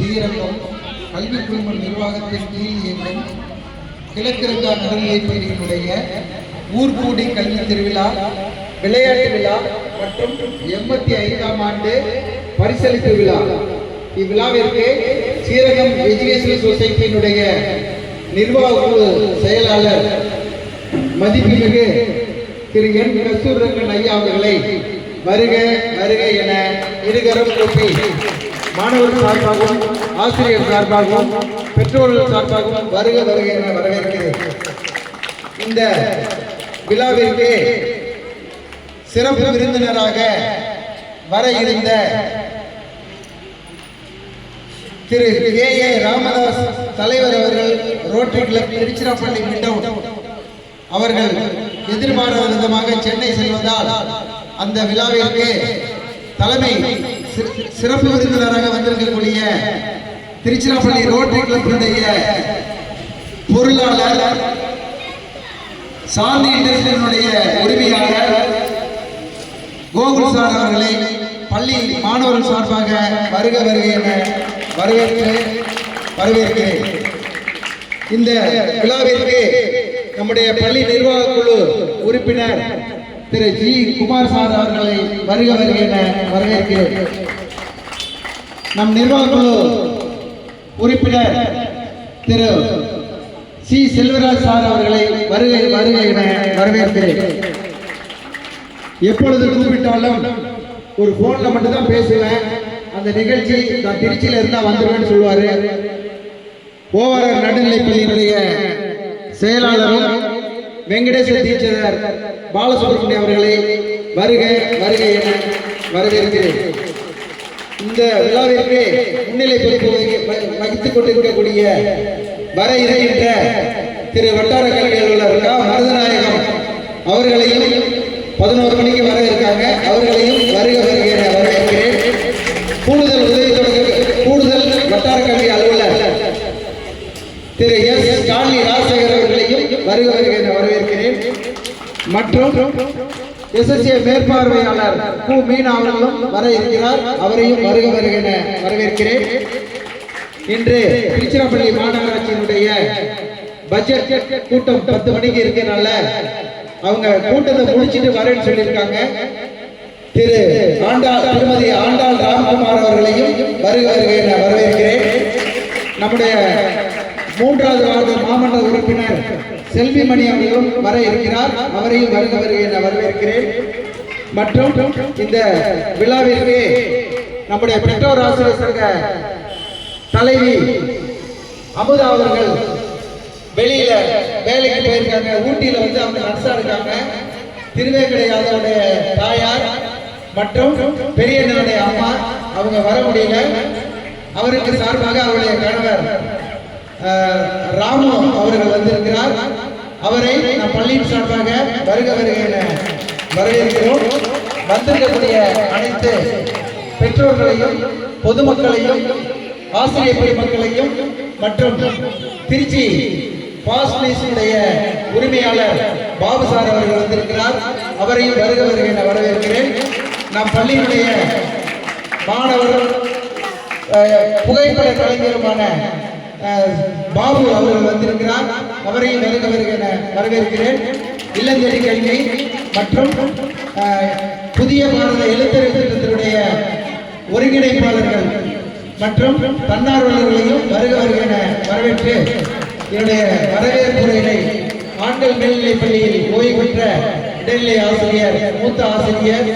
ஸ்ரீரங்கம் கல்வி குழும நிர்வாகத்தின் கீழ் இயங்கும் கிழக்கிழங்கா நடுநிலை பள்ளியினுடைய ஊர்கூடி கல்வி திருவிழா விளையாட்டு விழா மற்றும் எண்பத்தி ஐந்தாம் ஆண்டு பரிசளிப்பு விழா. இவ்விழாவிற்கு ஸ்ரீரங்கம் எஜுகேஷனல் சொசைட்டியினுடைய நிர்வாக குழு செயலாளர் மதிப்புமிகு திரு என் கஸ்தூர் ரங்கன் ஐயா அவர்களை வருக வருக என இருகரம் கூப்பி மாணவர் சார்பாகவும் ஆசிரியர் சார்பாகவும் பெற்றோர்கள் சார்பாகவும் வருக வருக என வரவேற்கிறேன். இந்த விழாவிற்கு சிறப்பு விருந்தினராக வர இருந்த திரு கே ஏ ராமதாஸ் தலைவர் அவர்கள் ரோட்டரி கிளப் திருச்சிராப்பள்ளி மீண்டும் அவர்கள் எதிர்பாராத விதமாக சென்னை செல்வதால் அந்த விழாவிற்கு தலைமை சிறப்பு விருந்தினராக வந்திருக்கக்கூடிய திருச்சிராப்பள்ளி ரோட்டரி கிளப்பினுடைய பொருளாளர் சாந்தி இண்டஸ்ட்ரியினுடைய உரிமையாளர் கோகுல் சார் அவர்களை பள்ளி மாணவர்கள் சார்பாக வருக வருக என வரவேற்று வரவேற்கிறேன். இந்த விழாவிற்கு நம்முடைய பள்ளி நிர்வாக குழு உறுப்பினர் திரு ஜி குமார் சார் அவர்களை வருக வருக என வரவேற்கிறேன். நம் நிர்வாகக்குழு உறுப்பினர் திரு சி செல்வராஜ் சார் அவர்களை வருகை வருக என வரவேற்கிறேன். எப்பொழுது கூப்பிட்டாலும் ஒரு போன்ல மட்டும்தான் பேசுவேன். அந்த நிகழ்ச்சி நான் திருச்சியில இருந்தா வந்துருவேன்னு சொல்லுவாரு. ஓவரர் நடுநிலைப்பள்ளியினுடைய செயலாளரும் வெங்கடேச தீட்சிதர் பாலசுப்ரமணியம் அவர்களை வருக வருக என வரவேற்கிறேன். இந்த விழாவிற்கு முன்னிலை பொறுப்பு வகித்துக் கொண்டிருக்கக்கூடிய வர இருக்கின்ற திரு வட்டார கல்வி அலுவலர் கா. மருதநாயகம் அவர்களையும் பதினோரு மணிக்கு வர இருக்காங்க. அவர்களையும் வருக வருக என வரவேற்கிறேன் கூடுதல் உதவி தொடக்க கூடுதல் வட்டார கல்வி அலுவலர் திரு எஸ் ஸ்டான்லி ராஜசேகர் அவர்களையும் வருக வருக என வரவேற்கிறேன் மற்றும் எஸ்எஸ்ஏ மேற்பார்வையாளர் கு. மீனா அவர்களும் வர இருக்கிறார். அவரையும் வருக வருக என வரவேற்கிறேன். இன்று திருச்சிராப்பள்ளி மாநகராட்சியினுடைய பட்ஜெட் கூட்டம் பத்து மணிக்கு இருக்கனால அவங்க கூட்டத்தை முடிச்சிட்டு வரேன்னு சொல்லியிருக்காங்க. திரு. ஆண்டாள் திருமதி ஆண்டாள் ராம்குமார் அவர்களையும் வருக வருக என வரவேற்கிறேன். நம்முடைய மூன்றாவது வார்டு மாமன்ற உறுப்பினர் செல்விமணி அவர்களும் வர இருக்கிறார். அவரையும் வருக வருக என வரவேற்கிறேன். மற்றும் இந்த விழாவிற்கு நம்முடைய பெற்றோர் ஆசிரியர் சங்க தலைவி அமுதா அவர்கள் வெளியில வேலைக்கு போயிருக்காங்க. ஊட்டியில வந்து அவங்க நர்ஸா இருக்காங்க திருவேங்கடை யாதவுடைய தாயார் மற்றும் பெரியண்ணனுடைய அம்மா. அவங்க வர முடியல. அவருக்கு சார்பாக அவருடைய கணவர் ராமு அவர்கள் வந்திருக்கிறார். அவரை நம் பள்ளியின் சார்பாக வருக வருக என வரவேற்கிறோம். வந்திருக்கக்கூடிய அனைத்து பெற்றோர்களையும் பொதுமக்களையும் ஆசிரியர் பெருமக்களையும் மற்றும் திருச்சி பாஸ்லேஷனுடைய உரிமையாளர் பாபு சார் அவர்கள் வந்திருக்கிறார். அவரையும் வருக வருக என வரவேற்கிறேன். நம் பள்ளியினுடைய மாணவர்கள் புகைப்பட கலைஞருமான பாபு அவர்கள் வந்திருக்கிறார். அவரையும் வருக வருக வரவேற்கிறேன். இளஞ்செடி கல்வி மற்றும் புதிய பாரத எழுத்தறிவு திட்டத்தினுடைய ஒருங்கிணைப்பாளர்கள் மற்றும் தன்னார்வலர்களையும் வருக வருக என வரவேற்று என்னுடைய வரவேற்புரையினை ஆண்கள் மேல்நிலைப் பள்ளியில் ஓய்வு பெற்ற இடைநிலை ஆசிரியர் மூத்த ஆசிரியர்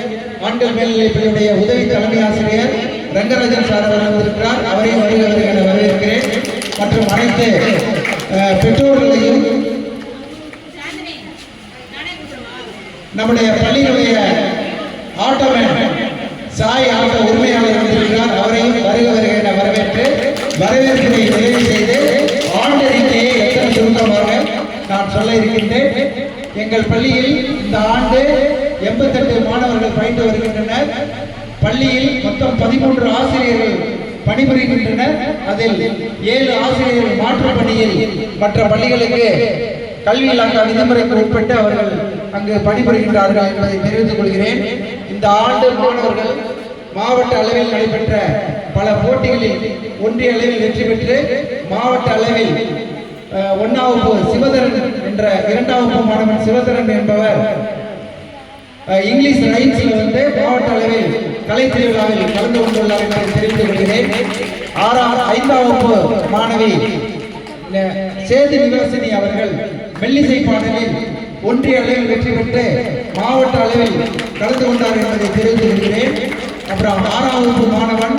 ஆண்கள் மேல்நிலைப் பள்ளியுடைய உதவி தலைமை ஆசிரியர் ரங்கராஜன் சார் வந்திருக்கிறார். அவரையும் வருக வருக என வரவேற்கிறேன். மற்றும் அனைத்து பெற்றோர்களையும் நம்முடைய பள்ளியினுடைய ஆட்டோமேன் சாய் ஆட்டோ உரிமையாளர் வந்திருக்கிறார். அவரையும் வருக வருக என வரவேற்று வரவேற்பினை நிறைவு செய்து ஆண்டு அறிக்கையை எத்தனை சுருக்கமாக நான் சொல்ல இருக்கின்றேன். எங்கள் பள்ளியில் இந்த ஆண்டு எண்பத்தெட்டு மாணவர்கள் பயின்று வருகின்றனர். பள்ளியில் மொத்தம் பதிமூன்று ஆசிரியர்கள் பணிபுரிகின்றனர். அதில் ஏழு ஆசிரியர்கள் மாற்று பணியில் மற்ற பள்ளிகளுக்கு கல்வி இலாக்கா விதிமுறைக்கு உட்பட்டு அவர்கள் அங்கு பணிபுரிகின்றார்கள் என்பதை தெரிவித்துக் கொள்கிறேன். இந்த ஆண்டு மாணவர்கள் மாவட்ட அளவில் நடைபெற்ற பல போட்டிகளில் ஒன்றிய அளவில் வெற்றி பெற்று மாவட்ட அளவில் ஒன்னாவது சிவதரன் என்ற இரண்டாவது மாணவன் சிவதரன் என்பவர் இங்கிலீஷ் ரைட்ஸில் வந்து மாவட்ட அளவில் கலை திருவிழாவில் கலந்து கொண்டுள்ளார் என்று தெரிவித்துக் கொள்கிறேன். ஆறாம் ஐந்தாம் வகுப்பு மாணவி சேது நிவாசினி அவர்கள் மெல்லிசை பாடலில் ஒன்றிய அளவில் வெற்றி பெற்று மாவட்ட அளவில் கலந்து கொண்டார் என்பதை தெரிவித்துக் கொள்கிறேன். அப்புறம் ஆறாம் வகுப்பு மாணவன்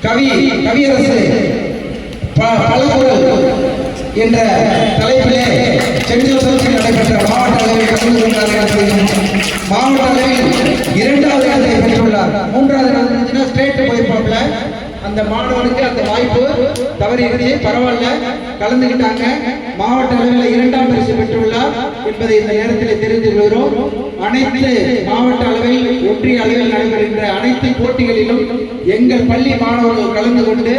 கவி கவியரசு ப- என்ற தலைப்பிலே சென்னை நடைபெற்ற மாவட்ட அளவில் கலந்து கொண்டார்கள் மாவட்ட அளவில் இரண்டாவது இடத்தை பெற்றுள்ளார். மூன்றாவது இடம் இருந்துச்சுன்னா ஸ்டேட் போயிருப்பாப்ல அந்த மாணவனுக்கு அந்த வாய்ப்பு தவறி இருந்தே பரவாயில்ல. கலந்துக்கிட்டாங்க மாவட்ட அளவில் இரண்டாம் பரிசு பெற்றுள்ளார் என்பதை இந்த நேரத்தில் தெரிந்து கொள்கிறோம். அனைத்து மாவட்ட அளவில் ஒன்றிய அளவில் நடைபெறுகின்ற அனைத்து போட்டிகளிலும் எங்கள் பள்ளி மாணவர்கள் கலந்து கொண்டு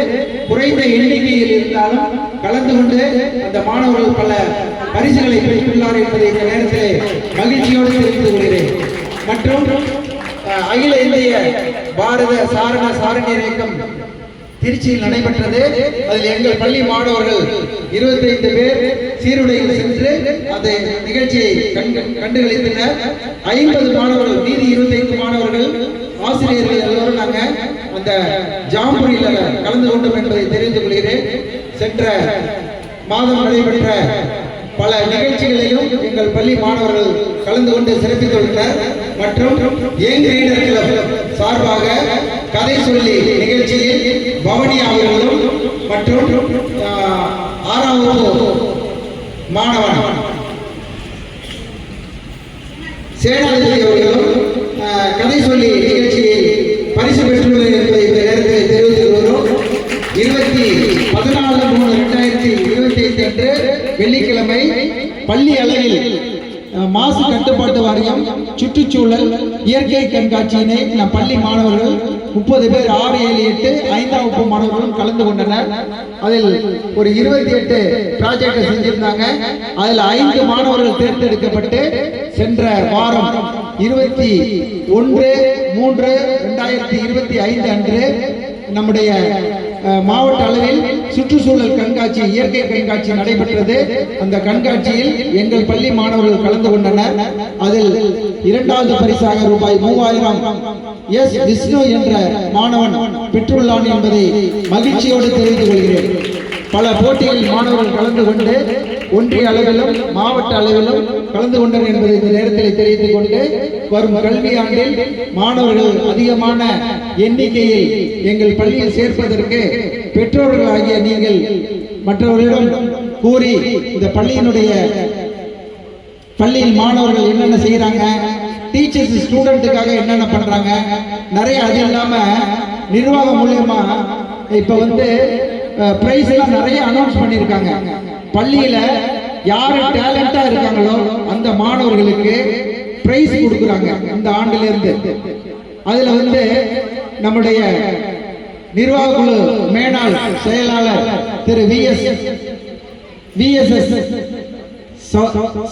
குறைந்த எண்ணிக்கையில் இருந்தாலும் கலந்து கொண்டு அந்த மாணவர்கள் பல பரிசுகளை பெற்றுள்ளார் என்பதை இந்த நேரத்தில் மகிழ்ச்சியோடு தெரிவித்துக் கொள்கிறேன். மற்றும் அகில இந்திய பாரத சாரண சாரணியர் இயக்கம் திருச்சியில் நடைபெற்றது. அதில் எங்கள் பள்ளி மாணவர்கள் 25 பேர் சீருடையில் சென்று அந்த நிகழ்ச்சியை கண்டு கண்டுகளித்தனர். ஐம்பது மாணவர்கள் மீதி 25 மாணவர்கள் ஆசிரியர்கள் எல்லோரும் நாங்கள் அந்த ஜாம்புரியில கலந்து கொண்டோம் என்பதை தெரிந்து கொள்கிறேன். சென்ற மாதம் நடைபெற்ற பல நிகழ்ச்சிகளிலும் எங்கள் பள்ளி மாணவர்கள் கலந்து கொண்டு சிறப்பித்துள்ளனர் மற்றும் யங் ரீடர் கிளப் சார்பாக கதை சொல்லி நிகழ்ச்சியில் பவனி அவர்களும் மற்றும் ஆறாவது மாணவன் சேனாதிபதி அவர்களும் கதை சொல்லி மாசு கட்டுப்பாட்டு வாரியம் சுற்றுச்சூழல் இயற்கை கண்காட்சியினை நம் பள்ளி மாணவர்கள் முப்பது பேர் ஆறு ஏழு எட்டு ஐந்தாம் வகுப்பு மாணவர்களும் கலந்து கொண்டனர். அதில் ஒரு இருபத்தி எட்டு ப்ராஜெக்ட் செஞ்சிருந்தாங்க. அதில் ஐந்து மாணவர்கள் தேர்ந்தெடுக்கப்பட்டு சென்ற வாரம் இருபத்தி ஒன்று மூன்று ரெண்டாயிரத்தி இருபத்தி ஐந்து அன்று நம்முடைய மாவட்ட அளவில் சுற்றுச்சூழல் கண்காட்சி இயற்கை கண்காட்சி நடைபெற்றது. அந்த கண்காட்சியில் எங்கள் பள்ளி மாணவர்கள் கலந்து கொண்டனர். அதில் இரண்டாவது பரிசாக ரூபாய் மூவாயிரம் எஸ் விஷ்ணு என்ற மாணவன் பெற்றுள்ளான் என்பதை மகிழ்ச்சியோடு தெரிவித்துக் கொள்கிறேன். பல போட்டிகளில் மாணவர்கள் கலந்து கொண்டு ஒன்றிய அளவிலும் மாவட்ட அளவிலும் கலந்து கொண்டனர் என்பதை இந்த நேரத்தில் தெரிவித்துக் கொண்டு வரும் கல்வியாண்டில் மாணவர்கள் அதிகமான எண்ணிக்கையில் எங்கள் பள்ளியில் சேர்ப்பதற்கு பெற்றோர்கள் ஆகிய நீங்கள் மற்றவர்களிடம் கூறி இந்த பள்ளியினுடைய பள்ளியில் மாணவர்கள் என்னென்ன செய்யறாங்க டீச்சர்ஸ் ஸ்டூடெண்ட்டுக்காக என்னென்ன பண்றாங்க நிறைய அது இல்லாம நிர்வாகம் மூலியமா இப்ப வந்து பிரைஸ் எல்லாம் நிறைய அனௌன்ஸ் பண்ணியிருக்காங்க. பள்ளியில யாரு டேலண்டா இருக்காங்களோ அந்த மாணவர்களுக்கு பிரைஸ் கொடுக்குறாங்க இந்த ஆண்டுல இருந்து அதுல வந்து நம்முடைய நிர்வாக குழு மேனாள் செயலாளர் திரு V S V S S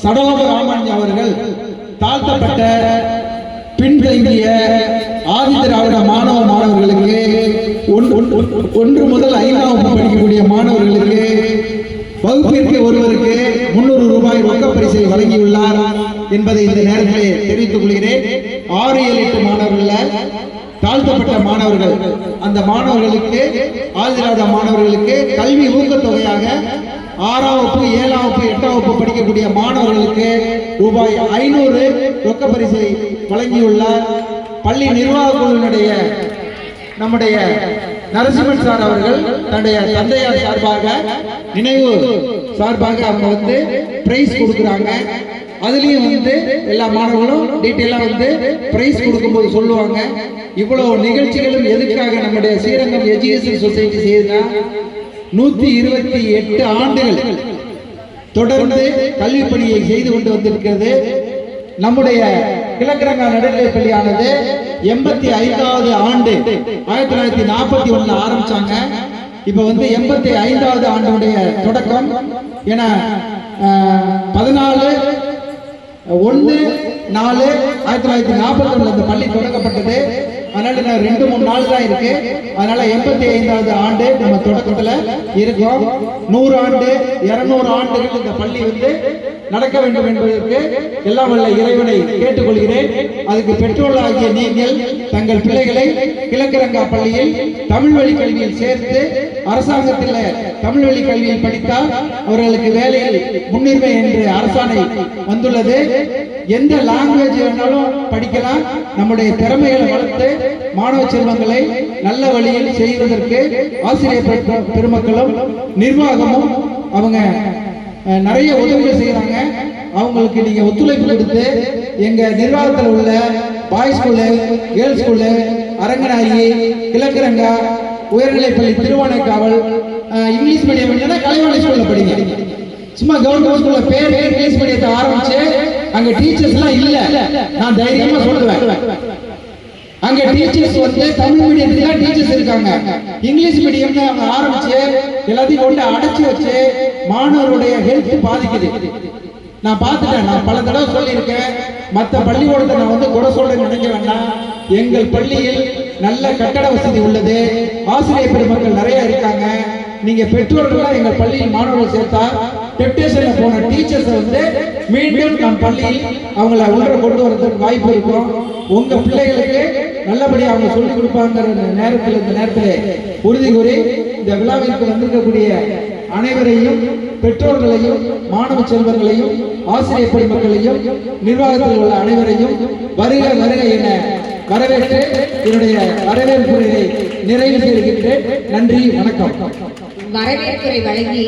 சடலோக Raman அவர்கள் தாழ்த்தப்பட்ட பின்தங்கிய ஆதிதிராவிட மாணவ மாணவர்களுக்கு ஒன்- ஒன்று முதல் ஐந்தாம் படிக்கக்கூடிய மாணவர்களுக்கு வகுப்பிற்கு ஒருவருக்கு முன்னூறு ரூபாய் ரொக்க பரிசை வழங்கியுள்ளார் என்பதை இந்த நேரத்தில் தெரிவித்துக் கொள்கிறேன். ஆறு ஏழு எட்டு மாணவர்கள் தாழ்த்தப்பட்ட மாணவர்கள் அந்த மாணவர்களுக்கு ஆதிராத மாணவர்களுக்கு கல்வி ஊக்கத்தொகையாக ஆறாம் வகுப்பு ஏழாம் வகுப்பு எட்டாம் வகுப்பு படிக்கக்கூடிய மாணவர்களுக்கு ரூபாய் ஐநூறு ரொக்க பரிசை வழங்கியுள்ளார். பள்ளி நிர்வாக குழுவினுடைய நம்முடைய நரசிம்மன் சார் அவர்கள் தன்னுடைய தந்தையார் சார்பாக நினைவு சார்பாக அவங்க வந்து பிரைஸ் கொடுக்குறாங்க. அதுலயும் வந்து எல்லா மாணவர்களும் டீட்டெயிலா வந்து பிரைஸ் கொடுக்கும்போது சொல்லுவாங்க. இவ்வளவு நிகழ்ச்சிகளும் எதுக்காக நம்முடைய ஸ்ரீரங்கம் எஜுகேஷன் சொசைட்டி செய்யுதுன்னா நூத்தி இருபத்தி எட்டு ஆண்டுகள் தொடர்ந்து கல்வி பணியை செய்து கொண்டு வந்திருக்கிறது. நம்முடைய கிழக்கிழங்கா நடுநிலைப் பள்ளியானது எண்பத்தி ஐந்தாவது ஆண்டு ஆயிரத்தி தொள்ளாயிரத்தி நாற்பத்தி ஒண்ணுல ஆரம்பிச்சாங்க. இப்ப வந்து எண்பத்தி ஐந்தாவது ஆண்டுடைய தொடக்கம். என பதினாலு ஒன்று நாலு ஆயிரத்தி தொள்ளாயிரத்தி நாற்பத்தி இந்த பள்ளி தொடங்கப்பட்டது. அதனால நான் ரெண்டு மூணு நாள் தான் இருக்கு. அதனால எண்பத்தி ஐந்தாவது ஆண்டு நம்ம தொடக்கத்துல இருக்கோம். நூறு ஆண்டு இருநூறு ஆண்டுகள் இந்த பள்ளி வந்து நடக்க வேண்டும் என்பதற்கு எல்லாம் உள்ள இறைவனை கேட்டுக்கொள்கிறேன். அதுக்கு பெற்றோர்களாகிய நீங்கள் தங்கள் பிள்ளைகளை கிழக்கரங்கா பள்ளியில் தமிழ் வழி கல்வியில் சேர்த்து அரசாங்கத்தில் தமிழ் வழி கல்வியில் படித்தால் அவர்களுக்கு வேலையில் முன்னுரிமை என்று அரசாணை வந்துள்ளது. எந்த லாங்குவேஜ் வேணாலும் படிக்கலாம். நம்முடைய திறமைகளை வளர்த்து மாணவ செல்வங்களை நல்ல வழியில் செய்வதற்கு ஆசிரியர் பெருமக்களும் நிர்வாகமும் அவங்க நிறைய உதவிகள் செய்யறாங்க அவங்களுக்கு நீங்க ஒத்துழைப்பு கொடுத்து எங்க நிர்வாகத்தில் உள்ள boys school girls school Aranganayaki கிழக்கரங்கா உயர்நிலைப்பள்ளி திருவானைக்காவல் இங்கிலீஷ் மீடியம் இல்லைன்னா கலைவாணி ஸ்கூல்ல படிங்க. சும்மா கவர்மெண்ட் ஸ்கூல்ல பேர் இங்கிலீஷ் மீடியத்தை ஆரம்பிச்சு அங்க டீச்சர்ஸ் எல்லாம் இல்ல. நான் தைரியமா சொல்லுவேன் அங்க டீச்சர்ஸ் வந்து தமிழ் மீடியத்துக்கு தான் டீச்சர்ஸ் இருக்காங்க. இங்கிலீஷ் மீடியம்னு அவங்க ஆரம்பிச்சு எல்லாத்தையும் கொண்டு அடைச்சு வச்சு மாணவருடைய ஹெல்த் பாதிக்குது. நான் பார்த்துட்டேன் நான் பல தடவை சொல்லியிருக்கேன். மற்ற பள்ளிக்கூடத்தை நான் வந்து குறை சொல்ல நினைக்க வேண்டாம். எங்கள் பள்ளியில் நல்ல கட்டட வசதி உள்ளது. ஆசிரியர் பெருமக்கள் நிறைய இருக்காங்க. நீங்க பெற்றோர்களா எங்கள் பள்ளியில் மாணவர்கள் சேர்த்தா டெப்டேஷன்ல போன டீச்சர்ஸ் வந்து மீண்டும் நம் பள்ளியில் அவங்கள உள்ள கொண்டு வரதுக்கு வாய்ப்பு இருக்கும். உங்க பிள்ளைகளுக்கு நல்லபடியா அவங்க சொல்லிக் கொடுப்பாங்கிற நேரத்தில் இந்த நேரத்தில் உறுதி கூறி இந்த விழாவிற்கு வந்திருக்கக்கூடிய அனைவரையும் பெற்றோர்களையும் மாணவ செல்வங்களையும் ஆசிரியர் பெருமக்களையும் நிர்வாகத்தில் உள்ள அனைவரையும் வருக வருக என வரவேற்று என்னுடைய வரவேற்புரையை நிறைவு செய்கின்றேன். நன்றி வணக்கம். வரவேற்புரை வழங்கி